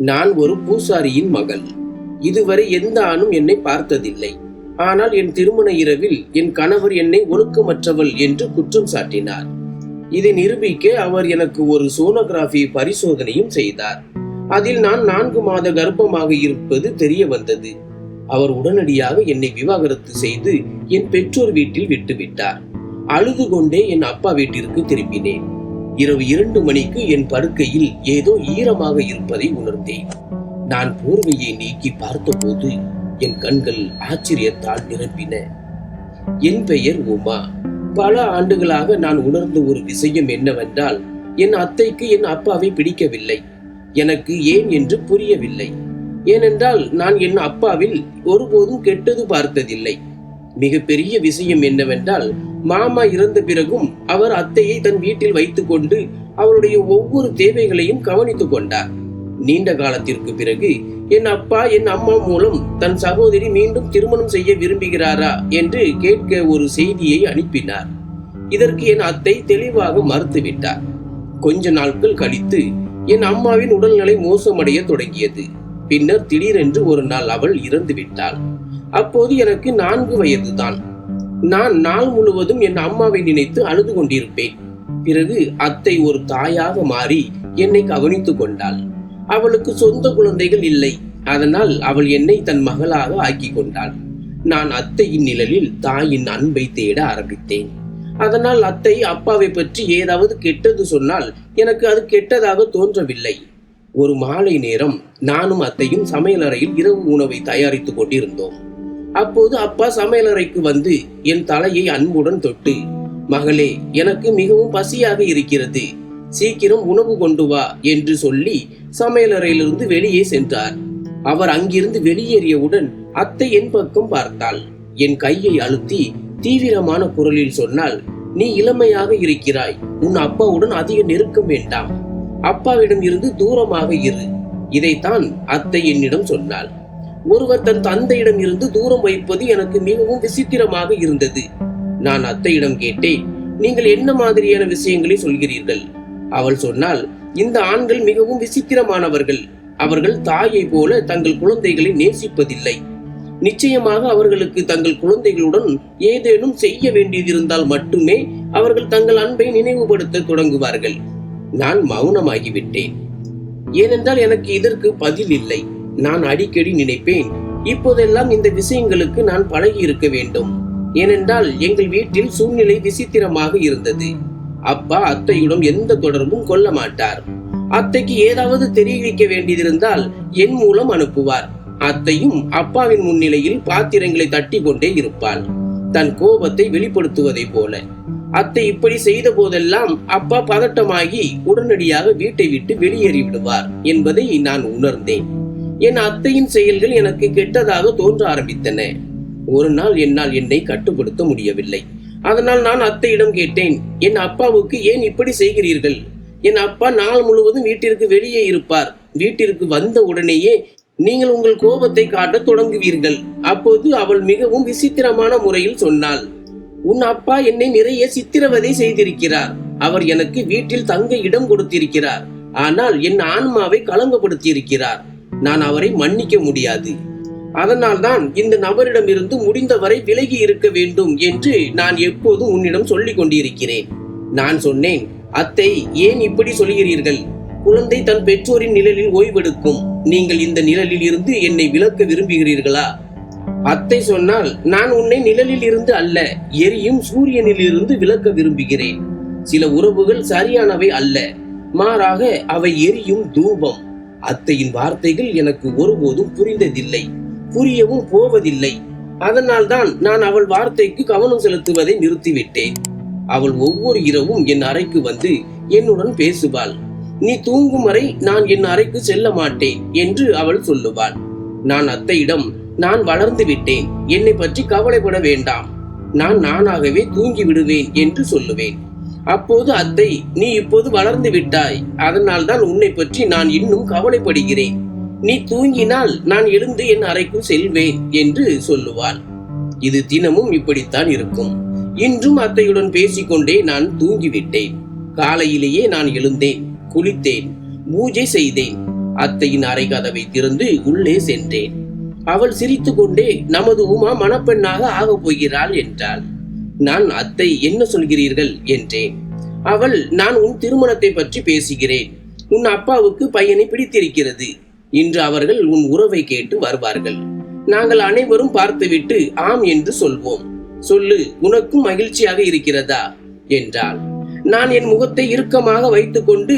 நான் ஒரு பூசாரியின் மகள். இதுவரை எந்த ஆணும் என்னை பார்த்ததில்லை. ஆனால் என் திருமண இரவில் என் கணவர் என்னை ஒழுக்கமற்றவள் என்று குற்றம் சாட்டினார். இதை நிரூபிக்க அவர் எனக்கு ஒரு சோனோகிராஃபி பரிசோதனையும் செய்தார். அதில் நான் நான்கு மாத கர்ப்பமாக இருப்பது தெரிய வந்தது. அவர் உடனடியாக என்னை விவாகரத்து செய்து என் பெற்றோர் வீட்டில் விட்டுவிட்டார். அழுது கொண்டே என் அப்பா வீட்டிற்கு திரும்பினேன். இரவு இரண்டு மணிக்கு என் படுக்கையில் ஏதோ ஈரமாக இருப்பதை உணர்ந்தேன். நான் போர்வையை நீக்கி பார்த்தபோது என் கண்கள் ஆச்சரியத்தால் நிரம்பின. என் பெயர் உமா. பல ஆண்டுகளாக நான் உணர்ந்த ஒரு விஷயம் என்னவென்றால் என் அத்தைக்கு என் அப்பாவை பிடிக்கவில்லை. எனக்கு ஏன் என்று புரியவில்லை. ஏனென்றால் நான் என் அப்பாவில் ஒருபோதும் கெட்டது பார்த்ததில்லை. மிகப்பெரிய விஷயம் என்னவென்றால் மாமா இறந்த பிறகும் அவர் அத்தையை தன் வீட்டில் வைத்துக்கொண்டு அவருடைய ஒவ்வொரு தேவைகளையும் கவனித்துக் கொண்டார். நீண்ட காலத்திற்கு பிறகு என் அப்பா என் அம்மா மூலம் தன் சகோதரி மீண்டும் திருமணம் செய்ய விரும்புகிறாரா? என்று கேட்க ஒரு செய்தியை அனுப்பினார். இதற்கு என் அத்தை தெளிவாக மறுத்துவிட்டார். கொஞ்ச நாட்கள் கழித்து என் அம்மாவின் உடல்நிலை மோசமடைய தொடங்கியது. பின்னர் திடீரென்று ஒரு நாள் அவள் இறந்து விட்டாள் அப்போது எனக்கு நான்கு வயதுதான். நான் நாள் முழுவதும் என் அம்மாவை நினைத்து அழுது கொண்டிருப்பேன். பிறகு அத்தை ஒரு தாயாக மாறி என்னை கவனித்துக் கொண்டாள். அவளுக்கு சொந்த குழந்தைகள் இல்லை. அதனால் அவள் என்னை தன் மகளாக ஆக்கி கொண்டாள். நான் அத்தையின் நிழலில் தாயின் அன்பை தேட ஆரம்பித்தேன். அதனால் அத்தை அப்பாவை பற்றி ஏதாவது கெட்டது சொன்னால் எனக்கு அது கெட்டதாக தோன்றவில்லை. ஒரு மாலை நேரம் நானும் அத்தையும் சமையலறையில் இரவு உணவை தயாரித்துக் கொண்டிருந்தோம். அப்போது அப்பா சமையலறைக்கு வந்து என் தலையை அன்புடன் தொட்டு மகளே எனக்கு மிகவும் பசியாக இருக்கிறது. சீக்கிரம் உணவு கொண்டு வா என்று சொல்லி சமையலறையிலிருந்து வெளியே சென்றார். அவர் அங்கிருந்து வெளியேறியவுடன் அத்தை என் பக்கம் பார்த்தாள். என் கையை அழுத்தி தீவிரமான குரலில் சொன்னால் நீ இளமையாக இருக்கிறாய். உன் அப்பாவுடன் அதிக நெருக்கம் வேண்டாம். அப்பாவிடம் இருந்து தூரமாக இரு. இதைத்தான் அத்தை என்னிடம் சொன்னாள். ஒருவர் தன் தந்தையிடம் இருந்து தூரம் வைப்பது எனக்கு மிகவும் விசித்திரமாக இருந்தது. நான் அத்தையிடம் கேட்டேன் நீங்கள் என்ன மாதிரியான விஷயங்களை சொல்கிறீர்கள்? அவள் சொன்னால் இந்த ஆண்கள் மிகவும் விசித்திரமானவர்கள். அவர்கள் தாயை போல தங்கள் குழந்தைகளை நேசிப்பதில்லை. நிச்சயமாக அவர்களுக்கு தங்கள் குழந்தைகளுடன் ஏதேனும் செய்ய வேண்டியதிருந்தால் மட்டுமே அவர்கள் தங்கள் அன்பை நினைவுபடுத்த தொடங்குவார்கள். நான் மௌனமாகிவிட்டேன். ஏனென்றால் எனக்கு இதற்கு பதில் இல்லை. நான் அடிக்கடி நினைப்பேன். இப்போதெல்லாம் இந்த விஷயங்களுக்கு நான் பழகி இருக்க வேண்டும். ஏனென்றால் எங்கள் வீட்டில் சூழ்நிலை விசித்திரமாக இருந்தது. அப்பா அத்தையுடன் எந்த தொடர்பும் கொள்ள மாட்டார். அத்தைக்கு ஏதாவது தெரிவிக்க வேண்டியதிருந்தால் என் மூலம் அனுப்புவார். அத்தையும் அப்பாவின் முன்னிலையில் பாத்திரங்களை தட்டி கொண்டே இருப்பாள். தன் கோபத்தை வெளிப்படுத்துவதைப் போல. அத்தை இப்படி செய்த போதெல்லாம் அப்பா பதட்டமாகி உடனடியாக வீட்டை விட்டு வெளியேறி விடுவார் என்பதை நான் உணர்ந்தேன். என் அத்தையின் செயல்கள் எனக்கு கெட்டதாக தோன்ற ஆரம்பித்தன. ஒரு நாள் என்னால் என்னை கட்டுப்படுத்த முடியவில்லை. அதனால் நான் அத்தையிடம் கேட்டேன் என் அப்பாவுக்கு ஏன் இப்படி செய்கிறீர்கள்? என் அப்பா நாள் முழுவதும் வீட்டிற்கு வெளியே இருப்பார். வீட்டிற்கு வந்த உடனேயே நீங்கள் உங்கள் கோபத்தை காட்டத் தொடங்குவீர்கள். அப்போது அவள் மிகவும் விசித்திரமான முறையில் சொன்னாள் உன் அப்பா என்னை நிறைய சித்திரவதை செய்திருக்கிறார். அவர் எனக்கு வீட்டில் தங்க இடம் கொடுத்திருக்கிறார். ஆனால் என் ஆன்மாவை களங்கப்படுத்தியிருக்கிறார். நான் அவரை மன்னிக்க முடியாது. அதனால்தான் இந்த நபரிடமிருந்து முடிந்தவரை விலகி இருக்க வேண்டும் என்று நான் எப்போதும் உன்னிடம் சொல்லிக் கொண்டிருக்கிறேன். நான் சொன்னேன் அத்தை ஏன் இப்படி சொல்கிறீர்கள் குழந்தை தன் பெற்றோரின் நிழலில் ஓய்வெடுக்கும். நீங்கள் இந்த நிழலில் இருந்து என்னை விலக்க விரும்புகிறீர்களா? அத்தை சொன்னால் நான் உன்னை நிழலில் இருந்து அல்ல எரியும் சூரியனில் இருந்து விலக்க விரும்புகிறேன். சில உறவுகள் சரியானவை அல்ல. மாறாக அவை எரியும் தூபம். அத்தையின் வார்த்தைகள் எனக்கு ஒருபோதும் புரிந்ததில்லை புரியவும் போவதில்லை. அதனால்தான் நான் அவள் வார்த்தைக்கு கவனம் செலுத்துவதை நிறுத்திவிட்டேன். அவள் ஒவ்வொரு இரவும் என் அறைக்கு வந்து என்னுடன் பேசுவாள். நீ தூங்கும் வரை நான் என் அறைக்கு செல்ல மாட்டேன் என்று அவள் சொல்லுவாள். நான் அத்தையிடம் நான் வளர்ந்து விட்டேன் என்னை பற்றி கவலைப்பட வேண்டாம். நான் நானாகவே தூங்கி விடுவேன் என்று சொல்லுவேன். அப்போது அத்தை நீ இப்போது வளர்ந்து விட்டாய். அதனால் தான் உன்னை பற்றி நான் இன்னும் கவலைப்படுகிறேன். நீ தூங்கினால் நான் எழுந்து என் அறைக்குள் செல்வேன் என்று சொல்லுவாள். இது தினமும் இப்படித்தான் இருக்கும். இன்றும் அத்தையுடன் பேசிக்கொண்டே நான் தூங்கிவிட்டேன். காலையிலேயே நான் எழுந்தேன் குளித்தேன் பூஜை செய்தேன். அத்தையின் அறை கதவை திறந்து உள்ளே சென்றேன். அவள் சிரித்துக்கொண்டே நமது உமா மணப்பெண்ணாக ஆகப் போகிறாள் என்றாள். நான் அத்தை என்ன சொல்கிறீர்கள்? என்றேன். அவள் நான் உன் திருமணத்தை பற்றி பேசுகிறேன். உன் அப்பாவுக்கு பையனை பிடித்திருக்கிறது. இன்று அவர்கள் உன் உறவை கேட்டு வருவார்கள். நாங்கள் அனைவரும் பார்த்துவிட்டு ஆம் என்று சொல்வோம். சொல்லு உனக்கும் மகிழ்ச்சியாக இருக்கிறதா? என்றாள். நான் என் முகத்தை இறுக்கமாக வைத்துக்கொண்டு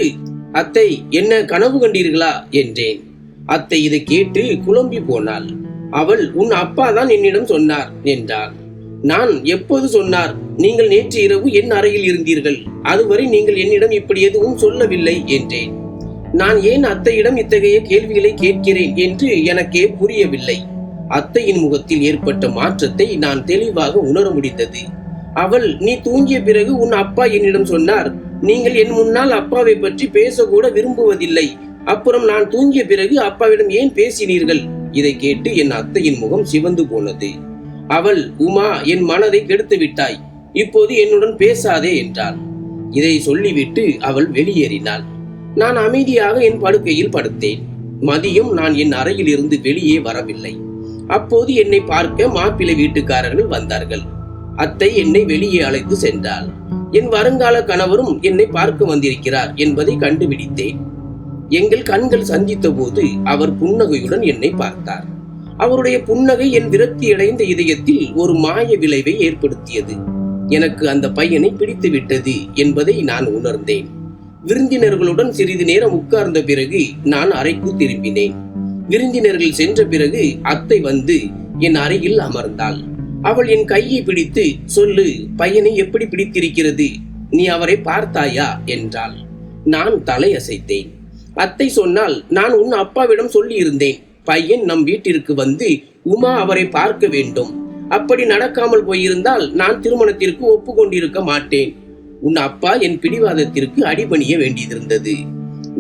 அத்தை என்ன கனவு கண்டீர்களா? என்றேன். அத்தை இதை கேட்டு குழம்பி போனாள். அவள் உன் அப்பா தான் என்னிடம் சொன்னார் என்றாள். நான் எப்போது சொன்னார் நீங்கள் நேற்று இரவு என் அறையில் இருந்தீர்கள் அதுவரை நீங்கள் என்னிடம் இப்படி எதுவும் சொல்லவில்லை என்றேன். நான் ஏன் அத்தையிடம் இத்தகைய கேள்விகளை கேட்கிறேன்? என்று எனக்கே புரியவில்லை. அத்தையின் முகத்தில் ஏற்பட்ட மாற்றத்தை நான் தெளிவாக உணர முடிந்தது. அவள் நீ தூங்கிய பிறகு உன் அப்பா என்னிடம் சொன்னார் நீங்கள் என் முன்னால் அப்பாவை பற்றி பேசக்கூட விரும்புவதில்லை அப்புறம் நான் தூங்கிய பிறகு அப்பாவிடம் ஏன் பேசினீர்கள்? இதை கேட்டு என் அத்தையின் முகம் சிவந்து போனது. அவள் உமா என் மனதை கெடுத்து விட்டாய். இப்போது என்னுடன் பேசாதே என்றாள். இதை சொல்லிவிட்டு அவள் வெளியேறினாள். நான் அமைதியாக என் படுக்கையில் படுத்தேன். மதியம் நான் என் அறையில் இருந்து வெளியே வரவில்லை. அப்போது என்னை பார்க்க மாப்பிள்ளை வீட்டுக்காரர்கள் வந்தார்கள். அத்தை என்னை வெளியே அழைத்து சென்றாள். என் வருங்கால கணவரும் என்னை பார்க்க வந்திருக்கிறார் என்பதை கண்டுபிடித்தேன். எங்கள் கண்கள் சந்தித்த போது அவர் புன்னகையுடன் என்னை பார்த்தார். அவருடைய புன்னகை என் விரக்தியடைந்த இதயத்தில் ஒரு மாய விளைவை ஏற்படுத்தியது. எனக்கு அந்த பையனை பிடித்து விட்டது என்பதை நான் உணர்ந்தேன். விருந்தினர்களுடன் சிறிது நேரம் உட்கார்ந்த பிறகு நான் அறைக்கு திரும்பினேன். விருந்தினர்கள் சென்ற பிறகு அத்தை வந்து என் அறையில் அமர்ந்தாள். அவள் என் கையை பிடித்து சொல்லு பையனை எப்படி பிடித்திருக்கிறது? நீ அவரை பார்த்தாயா? என்றாள். நான் தலை அசைத்தேன் அத்தை சொன்னால் நான் உன் அப்பாவிடம் சொல்லி இருந்தேன் பையன் நம் வீட்டிற்கு வந்து உமா அவரை பார்க்க வேண்டும். அப்படி நடக்காமல் போயிருந்தால் நான் திருமணத்திற்கு ஒப்புக்கொண்டிருக்க மாட்டேன். உன் அப்பா என் பிடிவாதத்திற்கு அடிபணிய வேண்டியிருந்தது.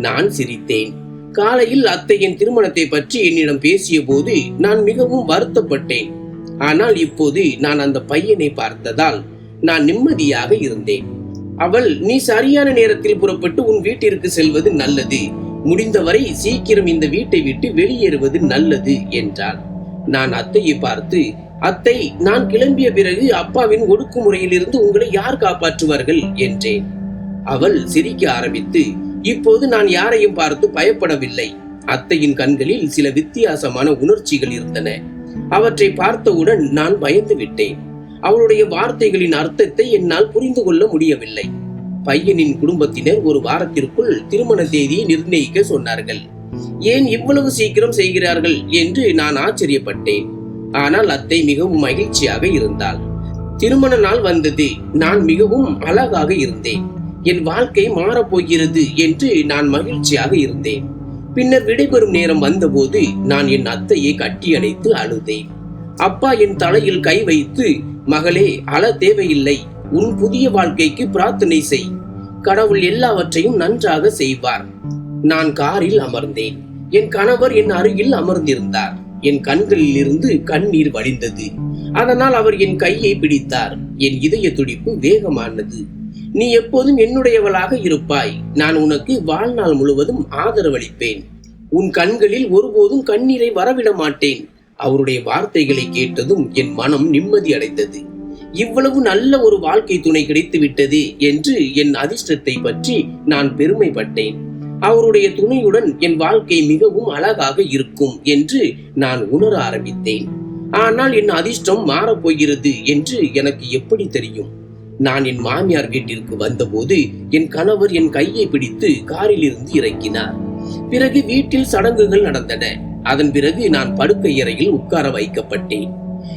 நான் சிரித்தேன். காலையில் அத்தையின் திருமணத்தை பற்றி என்னிடம் பேசிய போது நான் மிகவும் வருத்தப்பட்டேன். ஆனால் இப்போது நான் அந்த பையனை பார்த்ததால் நான் நிம்மதியாக இருந்தேன். அவள் நீ சரியான நேரத்தில் புறப்பட்டு உன் வீட்டிற்கு செல்வது நல்லது. முடிந்தவரை சீக்கிரம் இந்த வீட்டை விட்டு வெளியேறுவது நல்லது என்றாள். நான் அத்தையை பார்த்து அத்தை நான் கிளம்பிய பிறகு அப்பாவின் ஒடுக்குமுறையிலிருந்து உங்களை யார் காப்பாற்றுவார்கள்? என்றேன். அவள் சிரிக்க ஆரம்பித்து இப்போது நான் யாரையும் பார்த்து பயப்படவில்லை. அத்தையின் கண்களில் சில வித்தியாசமான உணர்ச்சிகள் இருந்தன. அவற்றை பார்த்தவுடன் நான் பயந்து விட்டேன். அவளுடைய வார்த்தைகளின் அர்த்தத்தை என்னால் புரிந்து கொள்ள முடியவில்லை. பையனின் குடும்பத்தினர் ஒரு வாரத்திற்குள் திருமண தேதியை நிர்ணயிக்க சொன்னார்கள். ஏன் இவ்வளவு சீக்கிரம் செய்கிறார்கள்? என்று நான் ஆச்சரியப்பட்டேன். ஆனால் அத்தை மிகவும் மகிழ்ச்சியாக இருந்தாள். திருமண நாள் வந்தது. நான் மிகவும் அழகாக இருந்தேன். என் வாழ்க்கை மாறப்போகிறது என்று நான் மகிழ்ச்சியாக இருந்தேன். பின்னர் விடைபெறும் நேரம் வந்தபோது நான் என் அத்தையை கட்டி அணைத்து அழுதேன். அப்பா என் தலையில் கை வைத்து மகளே அழ தேவையில்லை. உன் புதிய வாழ்க்கைக்கு பிரார்த்தனை செய். கடவுள் எல்லாவற்றையும் நன்றாக செய்வார். நான் காரில் அமர்ந்தேன். என் கணவர் என் அருகில் அமர்ந்திருந்தார். என் கண்களில் இருந்து கண்ணீர் வடிந்தது அதனால் அவர் என் கையை பிடித்தார். என் இதய துடிப்பு வேகமானது. நீ எப்போதும் என்னுடையவளாக இருப்பாய். நான் உனக்கு வாழ்நாள் முழுவதும் ஆதரவளிப்பேன். உன் கண்களில் ஒருபோதும் கண்ணீரை வரவிட மாட்டேன். அவருடைய வார்த்தைகளை கேட்டதும் என் மனம் நிம்மதி அடைந்தது. இவ்வளவு நல்ல ஒரு வாழ்க்கை துணை கிடைத்து விட்டது என்று என் அதிர்ஷ்டத்தை பற்றி நான் பெருமைப்பட்டேன். அவருடைய துணையுடன் என் வாழ்க்கை மிகவும் அழகாக இருக்கும் என்று நான் உணர ஆரம்பித்தேன். ஆனால் என் அதிர்ஷ்டம் மாறப்போகிறது என்று எனக்கு எப்படி தெரியும்? நான் என் மாமியார் வீட்டிற்கு வந்தபோது என் கணவர் என் கையை பிடித்து காரில் இருந்து இறக்கினார். பிறகு வீட்டில் சடங்குகள் நடந்தன. அதன் பிறகு நான் படுக்கை அறையில் உட்கார வைக்கப்பட்டேன்.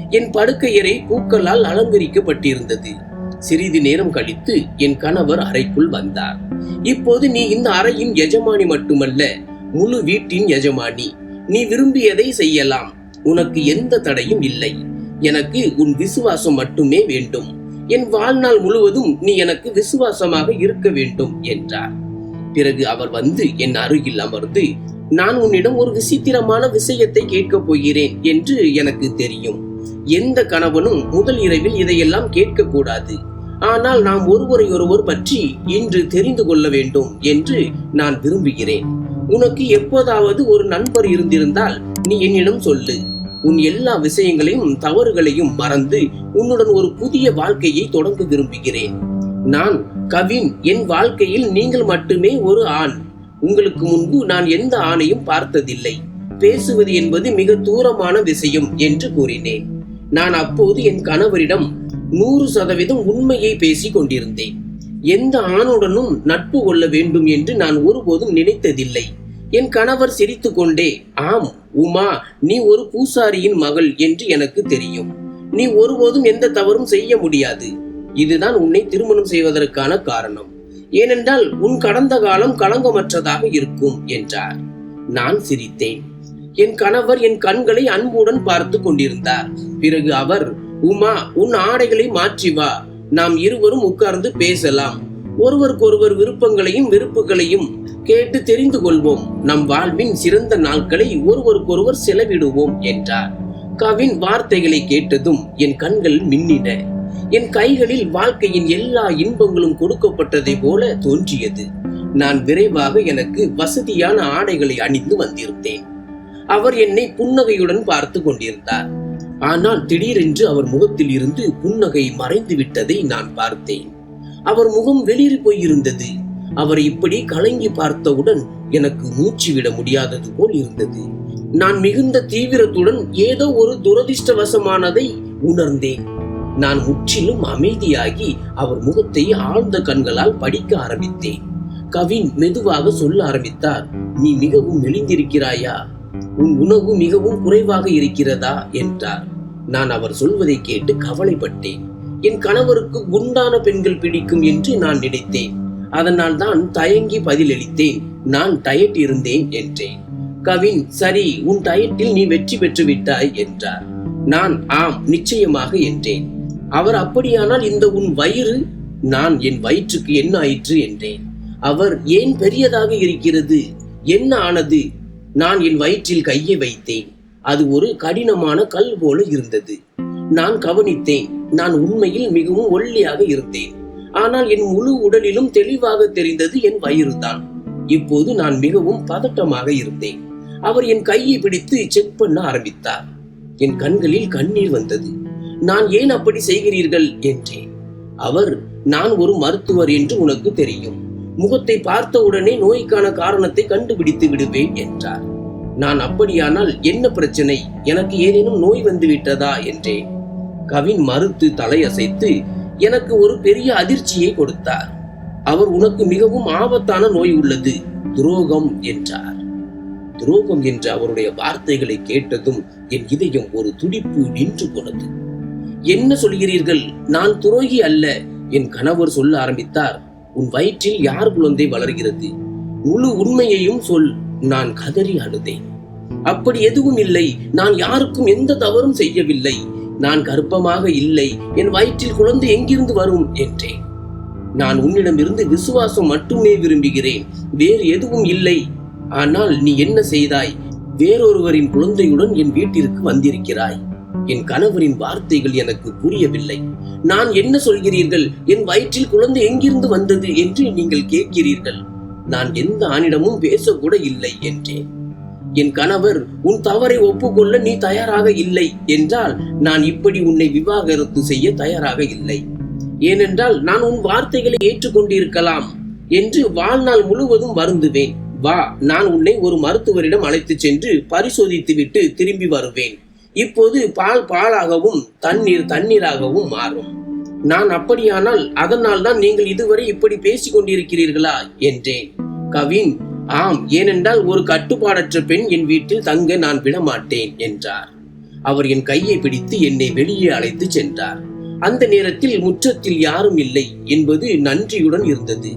என் படுக்கையறை பூக்களால் அலங்கரிக்கப்பட்டிருந்தது. சிறிது நேரம் கழித்து என் கணவர் அறைக்குள் வந்தார். இப்போது நீ இந்த அறையின் எஜமானி மட்டுமல்ல முழு வீட்டின் எஜமானி. நீ விரும்பியதை செய்யலாம். உனக்கு எந்த தடையும் இல்லை. எனக்கு உன் விசுவாசம் மட்டுமே வேண்டும். என் வாழ்நாள் முழுவதும் நீ எனக்கு விசுவாசமாக இருக்க வேண்டும் என்றார். பிறகு அவர் வந்து என் அருகில் அமர்ந்து நான் உன்னிடம் ஒரு விசித்திரமான விஷயத்தை கேட்கப் போகிறேன் என்று எனக்கு தெரியும். எந்த கணவனும் முதல் இரவில் இதையெல்லாம் கேட்கக்கூடாது. ஆனால் நாம் ஒருவரை ஒருவர் பற்றி இன்று தெரிந்து கொள்ள வேண்டும் என்று நான் விரும்புகிறேன். உனக்கு எப்போதாவது ஒரு நண்பர் இருந்திருந்தால் நீ என்னிடம் சொல்லு. உன் எல்லா விஷயங்களையும் தவறுகளையும் மறந்து உன்னுடன் ஒரு புதிய வாழ்க்கையை தொடங்க விரும்புகிறேன். நான் கவின் என் வாழ்க்கையில் நீங்கள் மட்டுமே ஒரு ஆண். உங்களுக்கு முன்பு நான் எந்த ஆணையும் பார்த்ததில்லை. பேசுவது என்பது மிக தூரமான விஷயம் என்று கூறினேன். நான் அப்போது என் கணவரிடம் நூறு சதவீதம் உண்மையை பேசிக் கொண்டிருந்தேன். எந்த ஆணுடனும் நட்பு கொள்ள வேண்டும் என்று நான் ஒருபோதும் நினைத்ததில்லை. என் கணவர் சிரித்துக்கொண்டே ஆம் உமா நீ ஒரு பூசாரியின் மகள் என்று எனக்கு தெரியும். நீ ஒருபோதும் எந்த தவறும் செய்ய முடியாது. இதுதான் உன்னை திருமணம் செய்வதற்கான காரணம். ஏனென்றால் உன் கடந்த காலம் களங்கமற்றதாக இருக்கும் என்றார். நான் சிரித்தேன். என் கணவர் என் கண்களை அன்புடன் பார்த்து கொண்டிருந்தார். பிறகு அவர் உமா உன் ஆடைகளை மாற்றி வா. நாம் இருவரும் உட்கார்ந்து பேசலாம். ஒருவருக்கொருவர் விருப்பங்களையும் வெறுப்புகளையும் கேட்டு தெரிந்து கொள்வோம். நம் வாழ்வின் சிறந்த நாட்களை ஒருவருக்கொருவர் செலவிடுவோம் என்றார். கவின் வார்த்தைகளை கேட்டதும் என் கண்கள் மின்னின. என் கைகளில் வாழ்க்கையின் எல்லா இன்பங்களும் கொடுக்கப்பட்டதை போல தோன்றியது. நான் விரைவாக எனக்கு வசதியான ஆடைகளை அணிந்து வந்திருந்தேன். அவர் என்னை புன்னகையுடன் பார்த்து கொண்டிருந்தார். ஆனால் திடீரென்று அவர் முகத்தில் இருந்து புன்னகை மறைந்து விட்டதை நான் பார்த்தேன். அவர் முகம் வெளிரி போயிருந்தது அவர் இப்படி கலங்கி பார்த்தவுடன் எனக்கு மூச்சு விட முடியாதது போல் இருந்தது. நான் மிகுந்த தீவிரத்துடன் ஏதோ ஒரு துரதிர்ஷ்டவசமானதை உணர்ந்தேன். நான் முற்றிலும் அமைதியாகி அவர் முகத்தை ஆழ்ந்த கண்களால் படிக்க ஆரம்பித்தேன். கவின் மெதுவாக சொல்ல ஆரம்பித்தார் நீ மிகவும் மெலிந்திருக்கிறாயா? உன் உணவு மிகவும் குறைவாக இருக்கிறதா? என்றார். நான் அவர் சொல்வதை கேட்டு கவலைப்பட்டேன். என் கணவருக்கு குண்டான பெண்கள் பிடிக்கும் என்று நான் நினைத்தேன். அதனால் தான் தயங்கி பதிலளித்தேன். நான் டயட் இருந்தேன் என்றேன். கவின் சரி உன் டயட்டில் நீ வெற்றி பெற்று விட்டாய் என்றார். நான் ஆம் நிச்சயமாக என்றேன். அவர் அப்படியானால் இந்த உன் வயிறு? நான் என் வயிற்றுக்கு என்ன ஆயிற்று என்றேன். அவர் ஏன் பெரியதாக இருக்கிறது? என்ன ஆனது? நான் என் வயிற்றில் கையை வைத்தேன். அது ஒரு கடினமான கல் போல இருந்தது. நான் கவனித்தேன் நான் உண்மையில் மிகவும் ஒல்லியாக இருந்தேன். ஆனால் என் முழு உடலிலும் தெளிவாக தெரிந்தது என் வயிறுதான். இப்போது நான் மிகவும் பதட்டமாக இருந்தேன். அவர் என் கையை பிடித்து செக் பண்ண ஆரம்பித்தார். என் கண்களில் கண்ணீர் வந்தது. நான் ஏன் அப்படி செய்கிறீர்கள்? என்றேன். அவர் நான் ஒரு மருத்துவர் என்று உனக்கு தெரியும். முகத்தை பார்த்தவுடனே நோய்க்கான காரணத்தை கண்டுபிடித்து விடுவேன் என்றார். நான் அப்படியானால் என்ன பிரச்சனை? எனக்கு ஏதேனும் நோய் வந்து விட்டதா? என்றேன். கவின் மறுத்து தலையசைத்து எனக்கு ஒரு பெரிய அதிர்ச்சியை கொடுத்தார். அவர் உனக்கு மிகவும் ஆபத்தான நோய் உள்ளது துரோகம் என்றார். துரோகம் என்ற அவருடைய வார்த்தைகளை கேட்டதும் என் இதயம் ஒரு துடிப்பு நின்று போனது. என்ன சொல்கிறீர்கள்? நான் துரோகி அல்ல என் கணவர் சொல்ல ஆரம்பித்தார். உன் வயிற்றில் யார் குழந்தை வளர்கிறது? முழு உண்மையையும் சொல் நான் கதறி அழுதேன். அப்படி எதுவும் இல்லை நான் யாருக்கும் எந்த தவறும் செய்யவில்லை. நான் கர்ப்பமாக இல்லை என் வயிற்றில் குழந்தை எங்கிருந்து வரும்? என்றேன். நான் உன்னிடமிருந்து விசுவாசம் மட்டுமே விரும்புகிறேன் வேறு எதுவும் இல்லை. ஆனால் நீ என்ன செய்தாய்? வேறொருவரின் குழந்தையுடன் என் வீட்டிற்கு வந்திருக்கிறாய். என் கணவரின் வார்த்தைகள் எனக்கு புரியவில்லை. நான் என்ன சொல்கிறீர்கள்? என் வயிற்றில் குழந்தை எங்கிருந்து வந்தது என்று நீங்கள் கேட்கிறீர்கள். நான் எந்த ஆணிடமும் பேசக்கூட இல்லை என்றேன். என் கணவர் உன் தவறை ஒப்புக்கொள்ள நீ தயாராக இல்லை என்றால் நான் இப்படி உன்னை விவாகரத்து செய்ய தயாராக இல்லை. ஏனென்றால் நான் உன் வார்த்தைகளை ஏற்றுக்கொண்டிருக்கலாம் என்று வாழ்நாள் முழுவதும் வருந்துவேன். வா நான் உன்னை ஒரு மருத்துவரிடம் அழைத்து சென்று பரிசோதித்துவிட்டு திரும்பி வருவேன். இப்போது பால் பாலாகவும் தண்ணீர் தண்ணீராகவும் மாறும். நான் அப்படியானால் அதனால் தான் நீங்கள் இதுவரை இப்படி பேசிக் கொண்டிருக்கிறீர்களா? என்றேன். கவின் ஆம் ஏனென்றால் ஒரு கட்டுப்பாடற்ற பெண் என் வீட்டில் தங்க நான் விடமாட்டேன் என்றார். அவர் என் கையை பிடித்து என்னை வெளியே அழைத்து சென்றார். அந்த நேரத்தில் முற்றத்தில் யாரும் இல்லை என்பது நன்றியுடன் இருந்தது.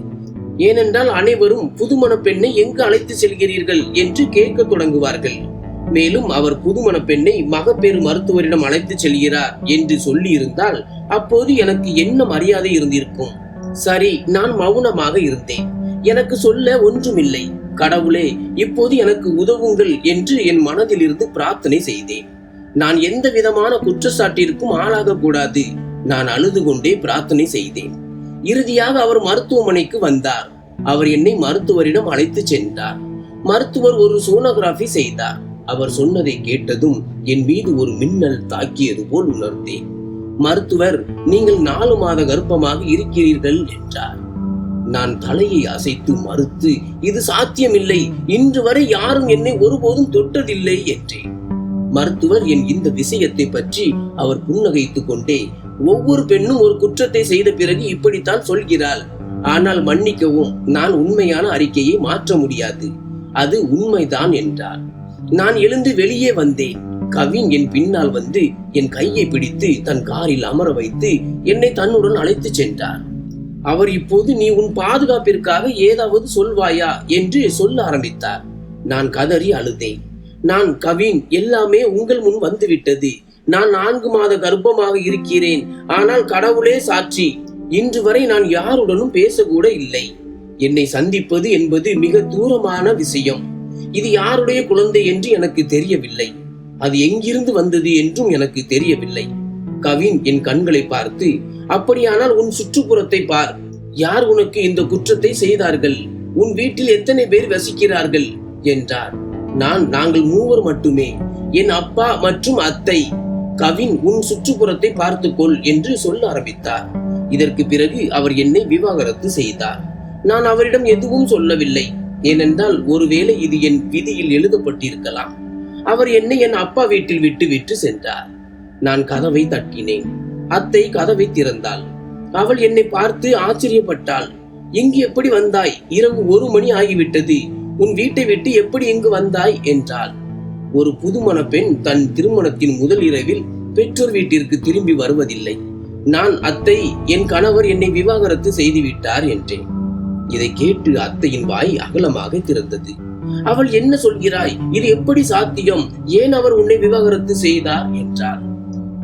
ஏனென்றால் அனைவரும் புதுமண பெண்ணை எங்கு அழைத்து செல்கிறீர்கள்? என்று கேட்க தொடங்குவார்கள். மேலும் அவர் புதுமண பெண்ணை மகப்பேறு மருத்துவரிடம் அழைத்து செல்கிறார் என்று சொல்லி இருந்தால் அப்போது எனக்கு என்ன மரியாதை இருந்திருக்கும்? சரி நான் மௌனமாக இருந்தேன். எனக்கு சொல்ல ஒன்றுமில்லை. கடவுளே இப்போது எனக்கு உதவுங்கள் என்று என் மனதிலிருந்து பிரார்த்தனை செய்தேன். நான் எந்த விதமான குற்றச்சாட்டிற்கும் ஆளாக கூடாது. நான் அழுது கொண்டே பிரார்த்தனை செய்தேன். இறுதியாக அவர் மருத்துவமனைக்கு வந்தார். அவர் என்னை மருத்துவரிடம் அழைத்து சென்றார். மருத்துவர் ஒரு சோனோகிராஃபி செய்தார். அவர் சொன்னதை கேட்டதும் என் மீது ஒரு மின்னல் தாக்கியது போல் உணர்ந்தேன். மருத்துவர் நீங்கள் நாலு மாத கர்ப்பமாக இருக்கிறீர்கள் என்றார். நான் தலையை அசைத்து மறுத்து இது சாத்தியமில்லை இன்று வரை யாரும் என்னை ஒருபோதும் தொட்டதில்லை என்றேன். மருத்துவர் என் இந்த விஷயத்தை பற்றி அவர் புன்னகைத்துக் கொண்டே ஒவ்வொரு பெண்ணும் ஒரு குற்றத்தை செய்த பிறகு இப்படித்தான் சொல்கிறாள். ஆனால் மன்னிக்கவும் நான் உண்மையான அறிக்கையை மாற்ற முடியாது. அது உண்மைதான் என்றார். நான் எழுந்து வெளியே வந்தேன். கவின் என் பின்னால் வந்து என் கையை பிடித்து தன் காரில் அமர வைத்து என்னை தன்னுடன் அழைத்து சென்றார். அவர் இப்போது நீ உன் பாதுகாப்பிற்காக ஏதாவது சொல்வாயா என்று சொல்ல ஆரம்பித்தார். நான் கதறி அழுதேன். நான் கவின் எல்லாமே உங்கள் முன் வந்துவிட்டது. நான் நான்கு மாத கர்ப்பமாக இருக்கிறேன். ஆனால் கடவுளே சாட்சி இன்று வரை நான் யாருடனும் பேசக்கூட இல்லை. என்னை சந்திப்பது என்பது மிக தூரமான விஷயம். இது யாருடைய குழந்தை என்று எனக்கு தெரியவில்லை. அது எங்கிருந்து வந்தது என்றும் எனக்கு தெரியவில்லை. கவின் என் கண்களை பார்த்து அப்படியானால் உன் சுற்றுப்புறத்தை பார். யார் உனக்கு இந்த குற்றத்தை செய்தார்கள்? உன் வீட்டில் எத்தனை பேர் வசிக்கிறார்கள்? என்றார். நான் நாங்கள் மூவர் மட்டுமே. என் அப்பா மற்றும் அத்தை. கவின் உன் சுற்றுப்புறத்தை பார்த்துக்கொள் என்று சொல்ல ஆரம்பித்தார். இதற்கு பிறகு அவர் என்னை விவாகரத்து செய்தார். நான் அவரிடம் எதுவும் சொல்லவில்லை. ஏனென்றால் ஒருவேளை இது என் விதியில் எழுதப்பட்டிருக்கலாம். அவர் என்னை என் அப்பா வீட்டில் விட்டு விட்டு சென்றார். நான் கதவை தட்டினேன். அத்தை கதவை திறந்தாள். அவள் என்னை பார்த்து ஆச்சரியப்பட்டாள். இங்கு எப்படி வந்தாய்? இரவு ஒரு மணி ஆகிவிட்டது. உன் வீட்டை விட்டு எப்படி இங்கு வந்தாய்? என்றாள். ஒரு புதுமண பெண் தன் திருமணத்தின் முதல் இரவில் பெற்றோர் வீட்டிற்கு திரும்பி வருவதில்லை. நான் அத்தை என் கணவர் என்னை விவாகரத்து செய்து விட்டார் என்றேன். இதை கேட்டு அத்தையின் வாய் அகலமாக திறந்தது. அவள் என்ன சொல்கிறாய்? இது எப்படி சாத்தியம்? ஏன் அவர் உன்னை விவாகரத்து செய்தார்? என்றார்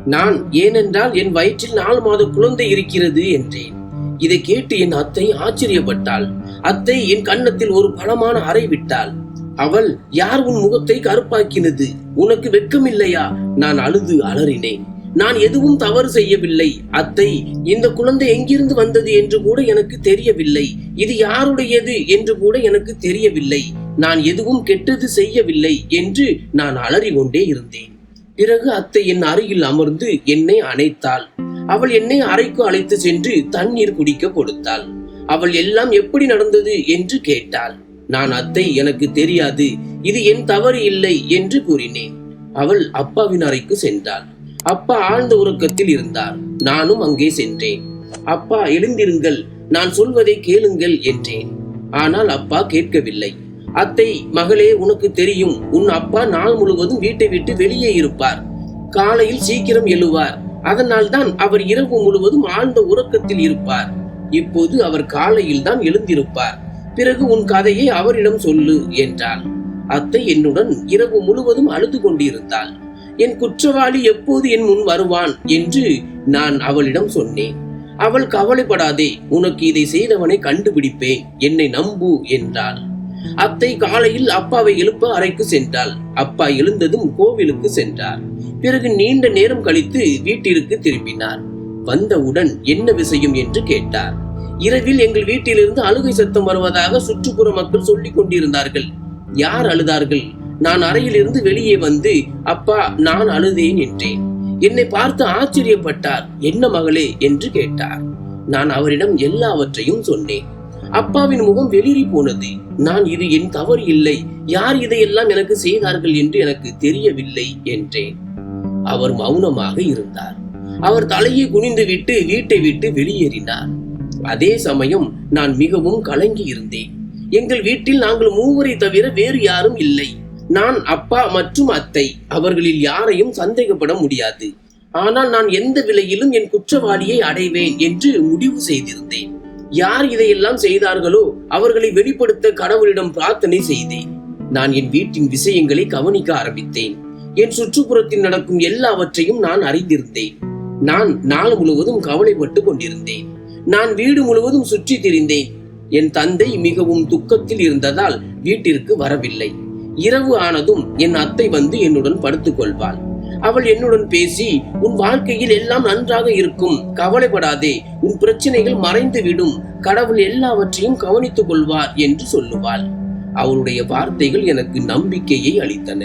நான் ஏனென்றால் என் வயிற்றில் நாலு மாத குழந்தை இருக்கிறது என்றேன். இதை கேட்டு என் அத்தை ஆச்சரியப்பட்டாள். அத்தை என் கன்னத்தில் ஒரு பலமான அறை விட்டாள். அவள் யார் உன் முகத்தை கருப்பாக்கினது? உனக்கு வெட்கமில்லையா நான் அழுது அலறினேன். நான் எதுவும் தவறு செய்யவில்லை. அத்தை இந்த குழந்தை எங்கிருந்து வந்தது என்று கூட எனக்கு தெரியவில்லை. இது யாருடையது என்று கூட எனக்கு தெரியவில்லை. நான் எதுவும் கெட்டது செய்யவில்லை என்று நான் அலறி கொண்டே இருந்தேன். பிறகு அத்தை என் அருகில் அமர்ந்து என்னை அணைத்தாள். அவள் என்னை அறைக்கு அழைத்து சென்று தண்ணீர் குடிக்க கொடுத்தாள். அவள் எல்லாம் எப்படி நடந்தது என்று கேட்டாள். நான் அத்தை எனக்கு தெரியாது. இது என் தவறு இல்லை என்று கூறினேன். அவள் அப்பாவின் அறைக்கு சென்றாள். அப்பா ஆழ்ந்த உறக்கத்தில் இருந்தார். நானும் அங்கே சென்றேன். அப்பா எழுந்திருங்கள். நான் சொல்வதை கேளுங்கள் என்றேன். ஆனால் அப்பா கேட்கவில்லை. அத்தை மகளே உனக்கு தெரியும். உன் அப்பா நாள் முழுவதும் வீட்டை விட்டு வெளியே இருப்பார். காலையில் சீக்கிரம் எழுவார். அதனால் தான் அவர் இரவு முழுவதும் ஆழ்ந்த உறக்கத்தில் இருப்பார். இப்போது அவர் காலையில் தான் எழுந்திருப்பார். பிறகு உன் கதையை அவரிடம் சொல்லு என்றாள். அத்தை என்னுடன் இரவு முழுவதும் அழுது கொண்டிருந்தாள். என் குற்றவாளி எப்போது என் முன் வருவான் என்று நான் அவளிடம் சொன்னேன். அவள் கவலைப்படாதே உனக்கு இதை செய்தவனை கண்டுபிடிப்பேன் என்னை நம்பு என்றாள். அத்தை காலையில் அப்பாவை எழுப்ப அறைக்கு சென்றாள். அப்பா எழுந்ததும் கோவிலுக்கு சென்றார். பிறகு நீண்ட நேரம் கழித்து வீட்டிற்கு திரும்பினார். வந்தவுடன் என்ன விஷயம் என்று கேட்டார். இரவில் எங்கள் வீட்டிலிருந்து அழுகை சத்தம் வருவதாக சுற்றுப்புற மக்கள் சொல்லிக் கொண்டிருந்தார்கள். யார் அழுதார்கள்? நான் அறையிலிருந்து வெளியே வந்து அப்பா நான் அழுதேன் என்றேன். என்னை பார்த்து ஆச்சரியப்பட்டார் என்ன மகளே? என்று கேட்டார். நான் அவரிடம் எல்லாவற்றையும் சொன்னேன். அப்பாவின் முகம் வெளிரி போனது. நான் இது என் தவறு இல்லை. யார் இதையெல்லாம் எனக்கு செய்தார்கள் என்று எனக்கு தெரியவில்லை என்றேன். அவர் மௌனமாக இருந்தார். அவர் தலையை குனிந்து விட்டு வீட்டை விட்டு வெளியேறினார். அதே சமயம் நான் மிகவும் கலங்கி இருந்தேன் எங்கள் வீட்டில் நாங்கள் மூவரை தவிர வேறு யாரும் இல்லை. நான் அப்பா மற்றும் அத்தை அவர்களில் யாரையும் சந்தேகப்பட முடியாது. ஆனால் நான் எந்த விலையிலும் என் குற்றவாளியை அடைவேன் என்று முடிவு செய்திருந்தேன். யார் இதையெல்லாம் செய்தார்களோ அவர்களை வெளிப்படுத்த கடவுளிடம் பிரார்த்தனை செய்தேன். நான் என் வீட்டின் விஷயங்களை கவனிக்க ஆரம்பித்தேன். என் சுற்றுப்புறத்தில் நடக்கும் எல்லாவற்றையும் நான் அறிந்திருந்தேன். நான் நாள் முழுவதும் கவலைப்பட்டு கொண்டிருந்தேன். நான் வீடு முழுவதும் சுற்றி திரிந்தேன். என் தந்தை மிகவும் துக்கத்தில் இருந்ததால் வீட்டிற்கு வரவில்லை. இரவு ஆனதும் என் அத்தை வந்து என்னுடன் படுத்துக் கொள்வாள் அவள் என்னுடன் பேசி உன் வாழ்க்கையில் எல்லாம் நன்றாக இருக்கும் கவலைப்படாதே உன் பிரச்சனைகள் மறைந்து விடும் கடவுள் எல்லாவற்றையும் கவனித்துக் கொள்வார் என்று சொல்லுவாள். அவளுடைய வார்த்தைகள் எனக்கு நம்பிக்கையை அளித்தன.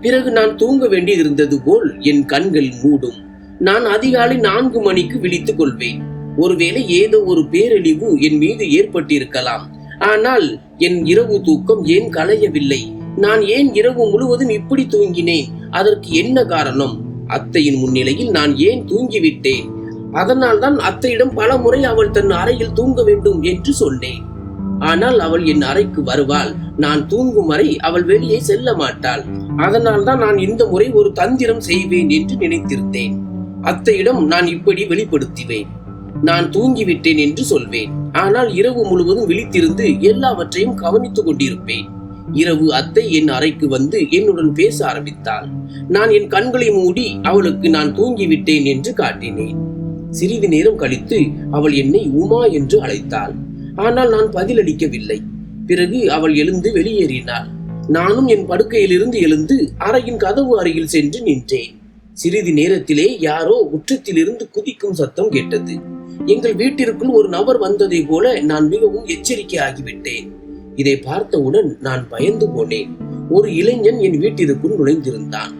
பிறகு நான் தூங்க வேண்டியிருந்தது போல் என் கண்கள் மூடும். நான் அதிகாலை நான்கு மணிக்கு விழித்துக் கொள்வேன். ஒருவேளை ஏதோ ஒரு பேரழிவு என் மீது ஏற்பட்டிருக்கலாம். ஆனால் என் இரவு தூக்கம் ஏன் களையவில்லை? நான் ஏன் இரவு முழுவதும் இப்படி தூங்கினேன்? அதற்கு என்ன காரணம்? அத்தையின் முன்னிலையில் நான் ஏன் தூங்கிவிட்டேன்? அதனால் தான் அத்தையிடம் பல முறை அவள் தன் அறையில் தூங்க வேண்டும் என்று சொன்னேன். ஆனால் அவள் என் அறைக்கு வருவாள். நான் தூங்கும் வரை அவள் வெளியே செல்ல மாட்டாள். அதனால் தான் நான் இந்த முறை ஒரு தந்திரம் செய்வேன் என்று நினைத்திருந்தேன். அத்தையிடம் நான் இப்படி வெளிப்படுத்துவேன். நான் தூங்கிவிட்டேன் என்று சொல்வேன். ஆனால் இரவு முழுவதும் விழித்திருந்து எல்லாவற்றையும் கவனித்துக் கொண்டிருப்பேன். இரவு அத்தை என் அறைக்கு வந்து என்னுடன் பேச ஆரம்பித்தாள். நான் என் கண்களை மூடி அவளுக்கு நான் தூங்கிவிட்டேன் என்று காட்டினேன். சிறிது நேரம் கழித்து அவள் என்னை உமா என்று அழைத்தாள். ஆனால் நான் பதிலளிக்கவில்லை. பிறகு அவள் எழுந்து வெளியேறினாள். நானும் என் படுக்கையிலிருந்து எழுந்து அறையின் கதவு அருகில் சென்று நின்றேன். சிறிது நேரத்திலே யாரோ உற்றத்திலிருந்து குதிக்கும் சத்தம் கேட்டது. எங்கள் வீட்டிற்குள் ஒரு நபர் வந்ததை போல நான் மிகவும் எச்சரிக்கை ஆகிவிட்டேன் இதை பார்த்தவுடன் நான் பயந்து போனேன். ஒரு இளைஞன் என் வீட்டிற்குள் நுழைந்திருந்தான்.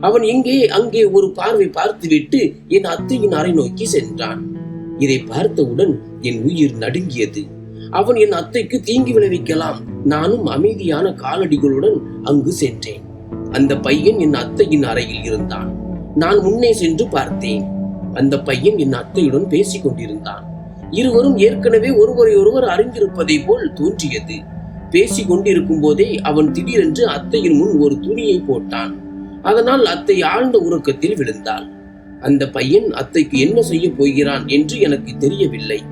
அவன் எங்கே அங்கே ஒரு பார்வை பார்த்துவிட்டு என் அத்தையின் அறை நோக்கி சென்றான். இதை பார்த்தவுடன் என் உயிர் நடுங்கியது. அவன் என் அத்தைக்கு தீங்கி விளைவிக்கலாம். நானும் அமைதியான காலடிகளுடன் அங்கு சென்றேன். அந்த பையன் என் அத்தையின் அறையில் இருந்தான். நான் முன்னே சென்று பார்த்தேன். அந்த பையன் என் அத்தையுடன் பேசிக் கொண்டிருந்தான். இருவரும் ஏற்கனவே ஒருவரை ஒருவர் அறிந்திருப்பதை போல் தோன்றியது. பேசி கொண்டிருக்கும் போதே அவன் திடீரென்று அத்தையின் முன் ஒரு துணியை போட்டான். அதனால் அத்தை ஆழ்ந்த உறக்கத்தில் விழுந்தாள். அந்த பையன் அத்தைக்கு என்ன செய்ய போகிறான் என்று எனக்கு தெரியவில்லை.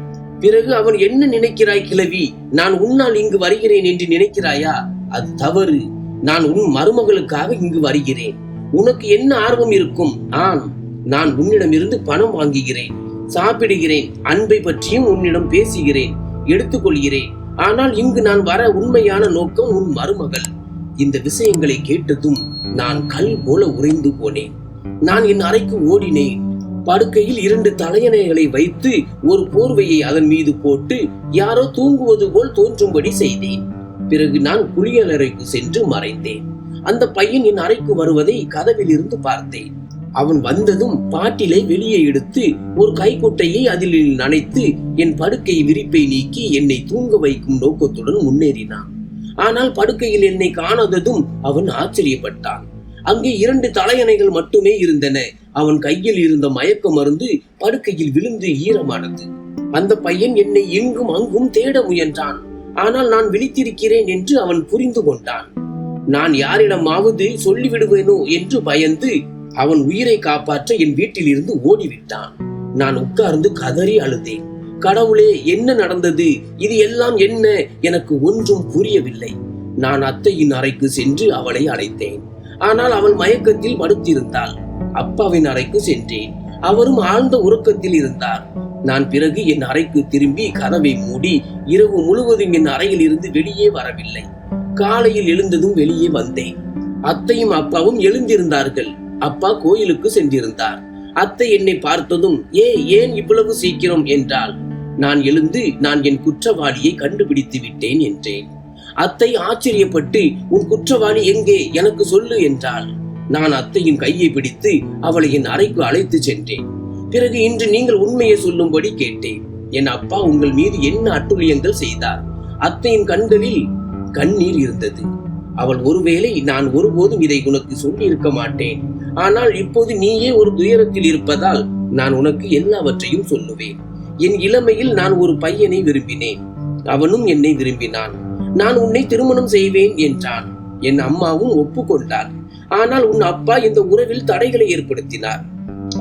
பிறகு அவன் என்ன நினைக்கிறாய் கிழவி? நான் உன்னால் இங்கு வருகிறேன் என்று நினைக்கிறாயா? அது தவறு. நான் உன் மருமகளுக்காக இங்கு வருகிறேன். உனக்கு என்ன ஆர்வம் இருக்கும்? ஆம் நான் உன்னிடமிருந்து பணம் வாங்குகிறேன். சாப்பிடுகிறேன் அன்பை பற்றியும் உன்னிடம் பேசுகிறேன் எடுத்துக்கொள்கிறேன். ஆனால் இங்கு நான் வர உண்மையான நோக்கம் உன் மருமகள். இந்த விஷயங்களை கேட்டதும் நான் கல் போல உறைந்து போனேன். நான் என் அறைக்கு ஓடினேன். படுக்கையில் இரண்டு தலையணைகளை வைத்து ஒரு போர்வையை அதன் மீது போட்டு யாரோ தூங்குவது போல் தோன்றும்படி செய்தேன். பிறகு நான் குளியலறைக்கு சென்று மறைந்தேன். அந்த பையன் என் அறைக்கு வருவதை கதவில் இருந்து பார்த்தேன். அவன் வந்ததும் பாட்டிலை வெளியே எடுத்து ஒரு கைக்குட்டையை அதில் நனைத்து என் படுக்கை விரிப்பை நீக்கி என்னை தூங்க வைக்கும் நோக்கத்துடன் முன்னேறினான். ஆனால் படுக்கையில் என்னை காணாததும் அவன் ஆச்சரியப்பட்டான். அங்கே இரண்டு தலையணைகள் மட்டுமே இருந்தன. அவன் கையில் இருந்த மயக்க மருந்து படுக்கையில் விழுந்து ஈரமானது. அந்த பையன் என்னை எங்கும் அங்கும் தேட முயன்றான். ஆனால் நான் விழித்திருக்கிறேன் என்று அவன் புரிந்து கொண்டான். நான் யாரிடமாவது சொல்லிவிடுவேனோ என்று பயந்து அவன் உயிரை காப்பாற்ற என் வீட்டில் இருந்து ஓடிவிட்டான். நான் உட்கார்ந்து கதறி அழுதேன். கடவுளே என்ன நடந்தது? இது எல்லாம் என்ன? எனக்கு ஒன்றும் புரியவில்லை. நான் அத்தையின் அறைக்கு சென்று அவளை அழைத்தேன். ஆனால் அவள் மயக்கத்தில் படுத்திருந்தாள். அப்பாவின் அறைக்கு சென்றேன். அவரும் ஆழ்ந்த உறக்கத்தில் இருந்தார். நான் பிறகு என் அறைக்கு திரும்பி கதவை மூடி இரவு முழுவதும் என் அறையில் இருந்து வெளியே வரவில்லை. காலையில் எழுந்ததும் வெளியே வந்தேன். அத்தையும் அப்பாவும் எழுந்திருந்தார்கள். அப்பா கோயிலுக்கு சென்றிருந்தார். அத்தை என்னை பார்த்ததும் ஏ ஏன் இவ்வளவு சீக்கிரம்? என்றாள். நான் எழுந்து நான் என் குற்றவாளியை கண்டுபிடித்து விட்டேன் என்றேன். அத்தை ஆச்சரியப்பட்டு உன் குற்றவாளி எங்கே? எனக்கு சொல்லு என்றாள். நான் அத்தையின் கையை பிடித்து அவளை என் அறைக்கு அழைத்து சென்றேன். பிறகு இன்று நீங்கள் உண்மையை சொல்லும்படி கேட்டேன். என் அப்பா உங்கள் மீது என்ன அட்டுழியங்கள் செய்தார்? அத்தையின் கண்களில் கண்ணீர் இருந்தது. அவள் ஒருவேளை நான் ஒருபோதும் இதை உனக்கு சொல்லி இருக்க மாட்டேன். ஆனால் இப்போது நீயே ஒரு துயரத்தில் இருப்பதால் நான் உனக்கு எல்லாவற்றையும் சொல்லுவேன். என் இளமையில் நான் ஒரு பையனை விரும்பினேன். அவனும் என்னை விரும்பினான். நான் உன்னை திருமணம் செய்வேன் என்றான். என் அம்மாவும் ஒப்புக்கொண்டார் ஆனால் உன் அப்பா இந்த உறவில் தடைகளை ஏற்படுத்தினார்.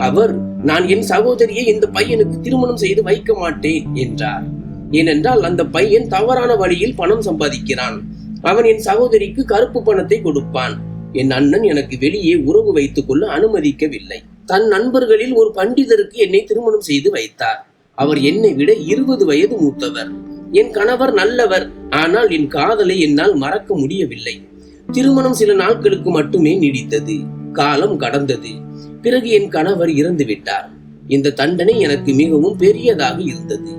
அவர் நான் என் சகோதரியை இந்த பையனுக்கு திருமணம் செய்து வைக்க மாட்டேன் என்றார். ஏனென்றால் அந்த பையன் தவறான வழியில் பணம் சம்பாதிக்கிறான். அவன் என் சகோதரிக்கு கருப்பு பணத்தை கொடுப்பான். என் அண்ணன் எனக்கு வெளியே உறவு வைத்துக் கொள்ள அனுமதிக்கவில்லை. தன் நண்பர்களில் ஒரு பண்டிதருக்கு என்னை திருமணம் செய்து வைத்தார். அவர் என்னை விட இருபது வயது மூத்தவர். என் கணவர் நல்லவர் ஆனால் என் காதலை என்னால் மறக்க முடியவில்லை. திருமணம் சில நாட்களுக்கு மட்டுமே நீடித்தது. காலம் கடந்தது. பிறகு என் கணவர் இறந்து விட்டார். இந்த தண்டனை எனக்கு மிகவும் பெரியதாக இருந்தது.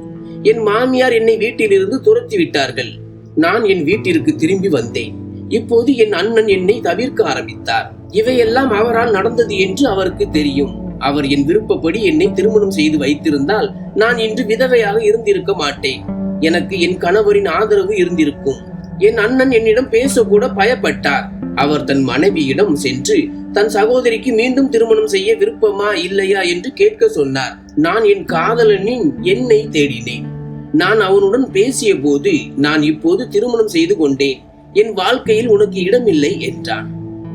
என் மாமியார் என்னை வீட்டிலிருந்து துரத்தி விட்டார்கள். நான் என் வீட்டிற்கு திரும்பி வந்தேன். இப்போது என் அண்ணன் என்னை தவிர்க்க ஆரம்பித்தார். இவையெல்லாம் அவரால் நடந்தது என்று அவருக்கு தெரியும். அவர் என் விருப்பப்படி என்னை திருமணம் செய்து வைத்திருந்தால் நான் இன்று விதவையாக இருந்திருக்க மாட்டேன். எனக்கு என் கணவரின் ஆதரவு இருந்திருக்கும். என் அண்ணன் என்னிடம் பேசக்கூட பயப்பட்டார். அவர் தன் மனைவியிடம் சென்று தன் சகோதரிக்கு மீண்டும் திருமணம் செய்ய விருப்பமா இல்லையா? என்று கேட்க சொன்னார். நான் என் காதலனின் எண்ணை தேடினேன். நான் அவனுடன் பேசிய போது நான் இப்போது திருமணம் செய்து கொண்டேன். என் வாழ்க்கையில் உனக்கு இடமில்லை என்றான்.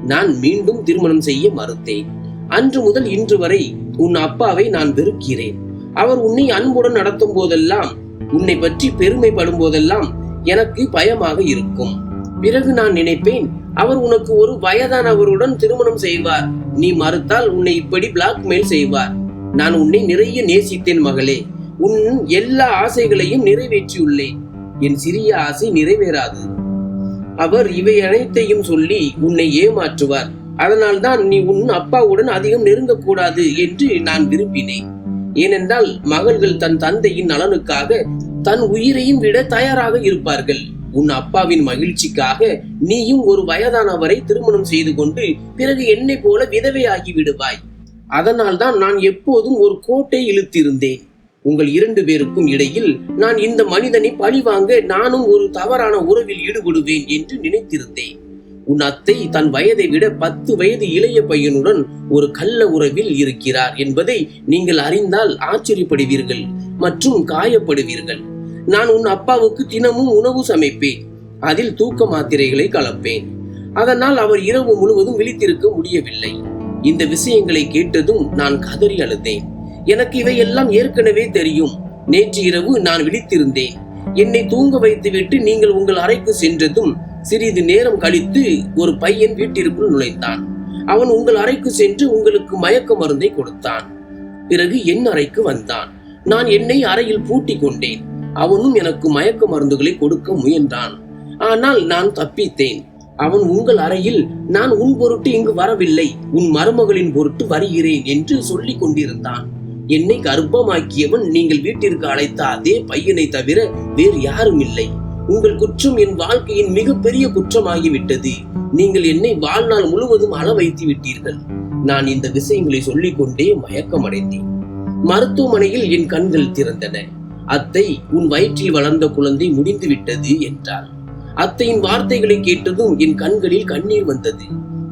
நான் மீண்டும் திருமணம் செய்ய மறுத்தேன். அன்று முதல் இன்று வரை உன் அப்பாவை நான் வெறுக்கிறேன். அவர் உன்னை அன்புடன் நடத்தும் போதெல்லாம் உன்னை பற்றி பெருமைப்படும் போதெல்லாம் எனக்கு பயமாக இருக்கும். பிறகு நான் நினைப்பேன் அவர் உனக்கு ஒரு வயதானவருடன் திருமணம் செய்வார். நீ மறுத்தால் உன்னை இப்படி பிளாக்மெயில் செய்வார். நான் உன்னை நிறைய நேசித்தேன் மகளே. உன் எல்லா ஆசைகளையும் நிறைவேற்றியுள்ளேன் என் சிறிய ஆசை நிறைவேறாது. அவர் இவை அனைத்தையும் சொல்லி உன்னை ஏமாற்றுவார். அதனால்தான் நீ உன் அப்பாவுடன் அதிகம் நெருங்கக்கூடாது என்று நான் விரும்பினேன். ஏனென்றால் மகள்கள் தன் தந்தையின் நலனுக்காக தன் உயிரையும் விட தயாராக இருப்பார்கள். உன் அப்பாவின் மகிழ்ச்சிக்காக நீயும் ஒரு வயதானவரை திருமணம் செய்து கொண்டு பிறகு என்னை போல விதவையாகி விடுவாய். அதனால்தான் நான் எப்போதும் ஒரு கோட்டை இழுத்திருந்தேன். உங்கள் இரண்டு பேருக்கும் இடையில் நான் இந்த மனிதனை பழிவாங்க நானும் ஒரு தவறான உறவில் ஈடுபடுவேன் என்று நினைத்திருந்தேன். உன் அத்தை தன் வயதை விட பத்து வயது இளைய பையனுடன் ஒரு கள்ள உறவில் இருக்கிறார் என்பதை நீங்கள் அறிந்தால் ஆச்சரியப்படுவீர்கள் மற்றும் காயப்படுவீர்கள். நான் உன் அப்பாவுக்கு தினமும் உணவு சமைப்பேன் அதில் தூக்க மாத்திரைகளை கலப்பேன். அதனால் அவர் இரவு முழுவதும் விழித்திருக்க முடியவில்லை. இந்த விஷயங்களை கேட்டதும் நான் கதறி அழுதேன். எனக்கு இவையெல்லாம் ஏற்கனவே தெரியும். நேற்று இரவு நான் விழித்திருந்தேன். என்னை தூங்க வைத்துவிட்டு நீங்கள் உங்கள் அறைக்கு சென்றதும் சிறிது நேரம் கழித்து ஒரு பையன் வீட்டிற்குள் நுழைந்தான். அவன் உங்கள் அறைக்கு சென்று உங்களுக்கு மயக்க மருந்தை கொடுத்தான். பிறகு என் அறைக்கு வந்தான். நான் என்னை அறையில் பூட்டி கொண்டேன். அவனும் எனக்கு மயக்க மருந்துகளை கொடுக்க முயன்றான். ஆனால் நான் தப்பித்தேன். அவன் உங்கள் அறையில் நான் உன் பொருட்டு இங்கு வரவில்லை. உன் மருமகளின் பொருட்டு வருகிறேன் என்று சொல்லிக் கொண்டிருந்தான். என்னை கர்ப்பமாக்கியவன் நீங்கள் வீட்டிற்கு அழைத்த அதே பையனை தவிர வேறு யாரும் இல்லை. உங்கள் குற்றம் என் வாழ்க்கையின் மிகப்பெரிய குற்றமாகிவிட்டது. நீங்கள் என்னை வாழ்நாள் முழுவதும் அள வைத்து விட்டீர்கள். நான் இந்த விஷயங்களை சொல்லிக் கொண்டே மயக்கமடைந்தேன். மருத்துவமனையில் என் கண்கள் திறந்தன. அத்தை உன் வயிற்றில் வளர்ந்த குழந்தை முடிந்து விட்டது என்றார் அத்தையின் வார்த்தைகளை கேட்டதும் என் கண்களில் கண்ணீர் வந்தது.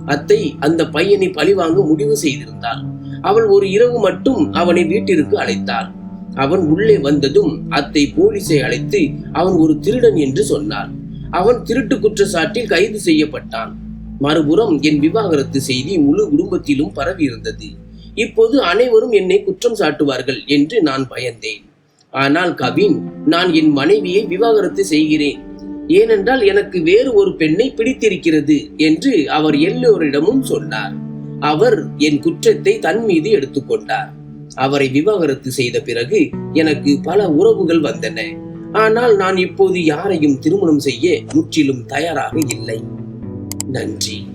அத்தை அந்த பையனை பழிவாங்க முடிவு செய்திருந்தாள். அவள் ஒரு இரவு மட்டும் அவனை வீட்டிற்கு அழைத்தார் அவன் உள்ளே வந்ததும் அத்தை போலீஸை அழைத்து அவன் ஒரு திருடன் என்று சொன்னார் அவன் திருட்டு குற்றச்சாட்டில் கைது செய்யப்பட்டான். மறுபுறம் என் விவாகரத்து செய்தி முழு குடும்பத்திலும் பரவி இருந்தது. இப்போது அனைவரும் என்னை குற்றம் சாட்டுவார்கள் என்று நான் பயந்தேன். ஆனால் கவின் நான் என் மனைவியை விவாகரத்து செய்கிறேன். ஏனென்றால் எனக்கு வேறு ஒரு பெண்ணை பிடித்திருக்கிறது என்று அவர் எல்லோரிடமும் சொன்னார். அவர் என் குற்றத்தை தன் மீது எடுத்துக்கொண்டார். அவரை விவாகரத்து செய்த பிறகு எனக்கு பல உறவுகள் வந்தன. ஆனால் நான் இப்போது யாரையும் திருமணம் செய்ய முற்றிலும் தயாராக இல்லை. நன்றி.